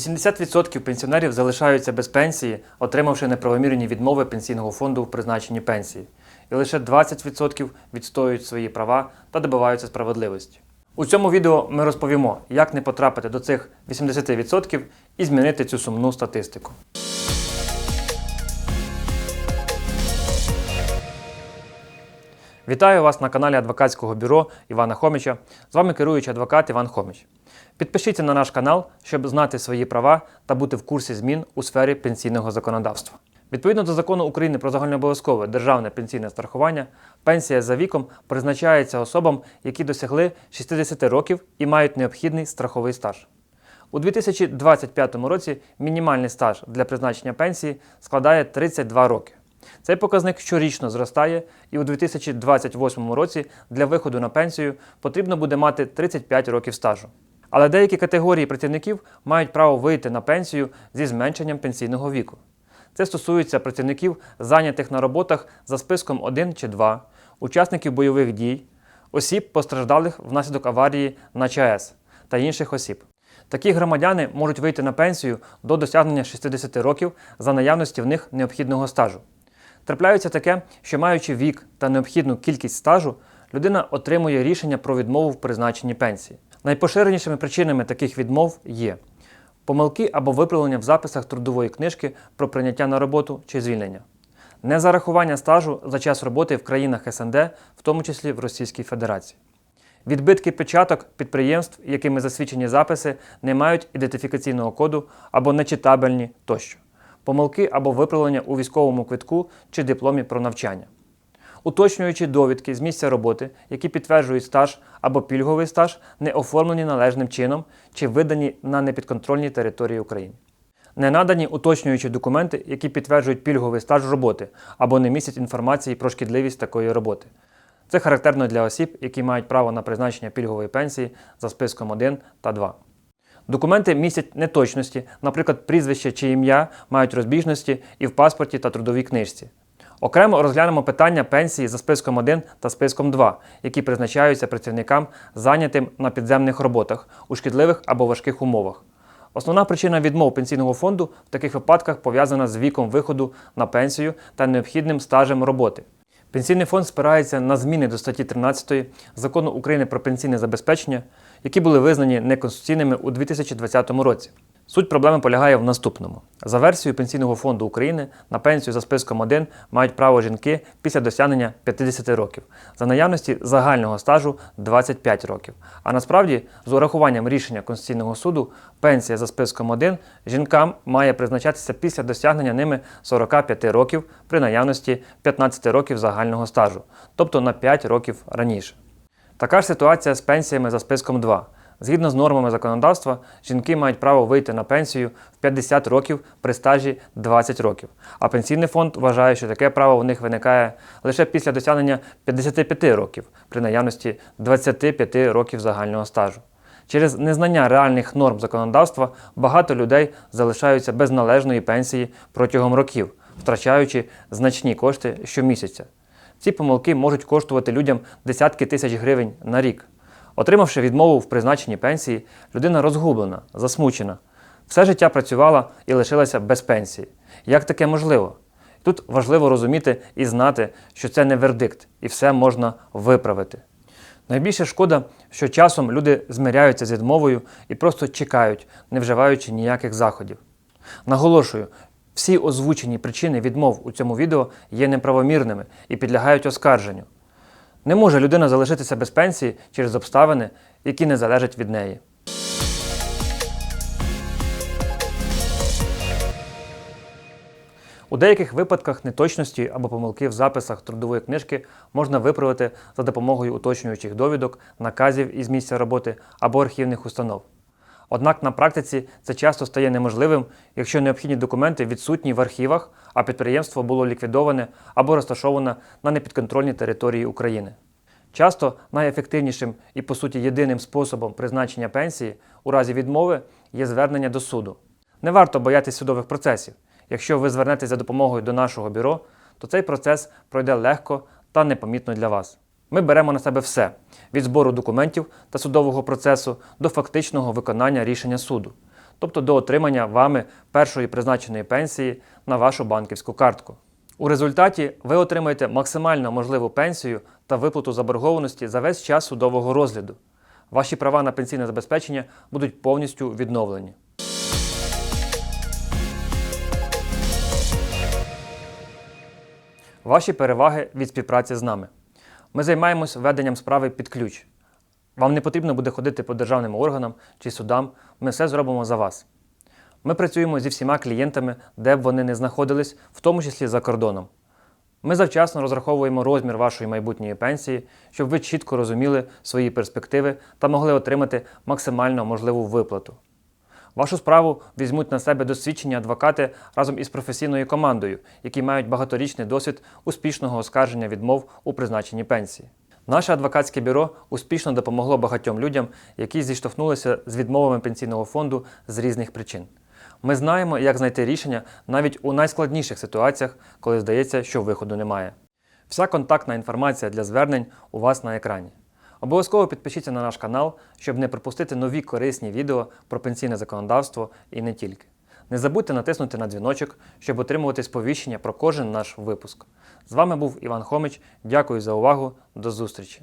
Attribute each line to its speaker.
Speaker 1: 80% пенсіонерів залишаються без пенсії, отримавши неправомірні відмови пенсійного фонду в призначенні пенсії. І лише 20% відстоюють свої права та добиваються справедливості. У цьому відео ми розповімо, як не потрапити до цих 80% і змінити цю сумну статистику. Вітаю вас на каналі адвокатського бюро Івана Хоміча. З вами керуючий адвокат Іван Хоміч. Підпишіться на наш канал, щоб знати свої права та бути в курсі змін у сфері пенсійного законодавства. Відповідно до закону України про загальнообов'язкове державне пенсійне страхування, пенсія за віком призначається особам, які досягли 60 років і мають необхідний страховий стаж. У 2025 році мінімальний стаж для призначення пенсії складає 32 роки. Цей показник щорічно зростає, і у 2028 році для виходу на пенсію потрібно буде мати 35 років стажу. Але деякі категорії працівників мають право вийти на пенсію зі зменшенням пенсійного віку. Це стосується працівників, зайнятих на роботах за списком 1 чи 2, учасників бойових дій, осіб, постраждалих внаслідок аварії на ЧАЕС та інших осіб. Такі громадяни можуть вийти на пенсію до досягнення 60 років за наявності в них необхідного стажу. Трапляється таке, що маючи вік та необхідну кількість стажу, людина отримує рішення про відмову в призначенні пенсії. Найпоширенішими причинами таких відмов є помилки або виправлення в записах трудової книжки про прийняття на роботу чи звільнення, незарахування стажу за час роботи в країнах СНД, в тому числі в Російській Федерації. Відбитки печаток підприємств, якими засвідчені записи, не мають ідентифікаційного коду або нечитабельні тощо, помилки або виправлення у військовому квитку чи дипломі про навчання, уточнюючи довідки з місця роботи, які підтверджують стаж або пільговий стаж, не оформлені належним чином чи видані на непідконтрольній території України. Не надані уточнюючі документи, які підтверджують пільговий стаж роботи або не містять інформації про шкідливість такої роботи. Це характерно для осіб, які мають право на призначення пільгової пенсії за списком 1 та 2. Документи містять неточності, наприклад, прізвище чи ім'я мають розбіжності і в паспорті та трудовій книжці. Окремо розглянемо питання пенсії за списком 1 та списком 2, які призначаються працівникам, зайнятим на підземних роботах у шкідливих або важких умовах. Основна причина відмов пенсійного фонду в таких випадках пов'язана з віком виходу на пенсію та необхідним стажем роботи. Пенсійний фонд спирається на зміни до статті 13 закону України про пенсійне забезпечення, які були визнані неконституційними у 2020 році. Суть проблеми полягає в наступному: за версією Пенсійного фонду України на пенсію за списком 1 мають право жінки після досягнення 50 років, за наявності загального стажу 25 років. А насправді, з урахуванням рішення Конституційного суду, пенсія за списком 1 жінкам має призначатися після досягнення ними 45 років при наявності 15 років загального стажу, тобто на 5 років раніше. Така ж ситуація з пенсіями за списком 2. Згідно з нормами законодавства, жінки мають право вийти на пенсію в 50 років при стажі 20 років. А пенсійний фонд вважає, що таке право в них виникає лише після досягнення 55 років при наявності 25 років загального стажу. Через незнання реальних норм законодавства багато людей залишаються без належної пенсії протягом років, втрачаючи значні кошти щомісяця. Ці помилки можуть коштувати людям десятки тисяч гривень на рік. Отримавши відмову в призначенні пенсії, людина розгублена, засмучена. Все життя працювала і лишилася без пенсії. Як таке можливо? Тут важливо розуміти і знати, що це не вердикт, і все можна виправити. Найбільше шкода, що часом люди змиряються з відмовою і просто чекають, не вживаючи ніяких заходів. Наголошую, всі озвучені причини відмов у цьому відео є неправомірними і підлягають оскарженню. Не може людина залишитися без пенсії через обставини, які не залежать від неї. У деяких випадках неточності або помилки в записах трудової книжки можна виправити за допомогою уточнюючих довідок, наказів із місця роботи або архівних установ. Однак на практиці це часто стає неможливим, якщо необхідні документи відсутні в архівах, а підприємство було ліквідоване або розташоване на непідконтрольній території України. Часто найефективнішим і, по суті, єдиним способом призначення пенсії у разі відмови є звернення до суду. Не варто боятися судових процесів. Якщо ви звернетеся за допомогою до нашого бюро, то цей процес пройде легко та непомітно для вас. Ми беремо на себе все від збору документів та судового процесу до фактичного виконання рішення суду. тобто до отримання вами першої призначеної пенсії на вашу банківську картку. У результаті ви отримаєте максимально можливу пенсію та виплату заборгованості за весь час судового розгляду. Ваші права на пенсійне забезпечення будуть повністю відновлені. Ваші переваги від співпраці з нами. Ми займаємось веденням справи під ключ. Вам не потрібно буде ходити по державним органам чи судам, ми все зробимо за вас. Ми працюємо зі всіма клієнтами, де б вони не знаходились, в тому числі за кордоном. Ми завчасно розраховуємо розмір вашої майбутньої пенсії, щоб ви чітко розуміли свої перспективи та могли отримати максимально можливу виплату. Вашу справу візьмуть на себе досвідчені адвокати разом із професійною командою, які мають багаторічний досвід успішного оскарження відмов у призначенні пенсії. Наше адвокатське бюро успішно допомогло багатьом людям, які зіштовхнулися з відмовами пенсійного фонду з різних причин. Ми знаємо, як знайти рішення навіть у найскладніших ситуаціях, коли здається, що виходу немає. Вся контактна інформація для звернень у вас на екрані. Обов'язково підпишіться на наш канал, щоб не пропустити нові корисні відео про пенсійне законодавство і не тільки. Не забудьте натиснути на дзвіночок, щоб отримувати сповіщення про кожен наш випуск. З вами був Іван Хомич. Дякую за увагу. До зустрічі!